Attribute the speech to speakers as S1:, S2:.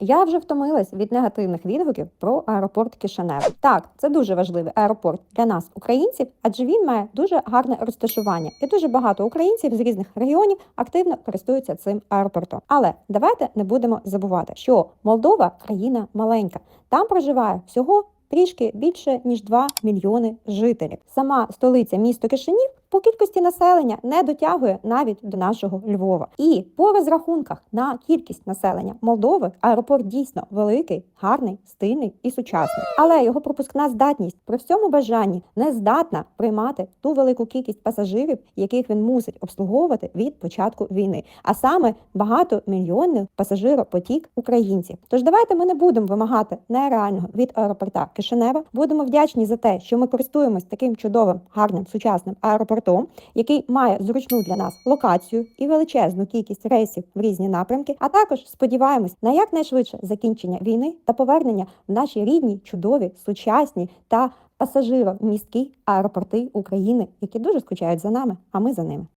S1: Я вже втомилась від негативних відгуків про аеропорт Кишинев. Так, це дуже важливий аеропорт для нас, українців, адже він має дуже гарне розташування, і дуже багато українців з різних регіонів активно користуються цим аеропортом. Але давайте не будемо забувати, що Молдова країна маленька. Там проживає всього трішки більше ніж 2 мільйони жителів. Сама столиця місто Кишинів по кількості населення не дотягує навіть до нашого Львова. І по розрахунках на кількість населення Молдови аеропорт дійсно великий, гарний, стильний і сучасний. Але його пропускна здатність при всьому бажанні не здатна приймати ту велику кількість пасажирів, яких він мусить обслуговувати від початку війни, а саме багатомільйонний пасажиропотік українців. Тож давайте ми не будемо вимагати нереального від аеропорта Кишинева. Будемо вдячні за те, що ми користуємось таким чудовим, гарним сучасним аеропортом, який має зручну для нас локацію і величезну кількість рейсів в різні напрямки. А також сподіваємось на якнайшвидше закінчення війни та повернення в наші рідні, чудові, сучасні та пасажиромісткі аеропорти України, які дуже скучають за нами, а ми за ними.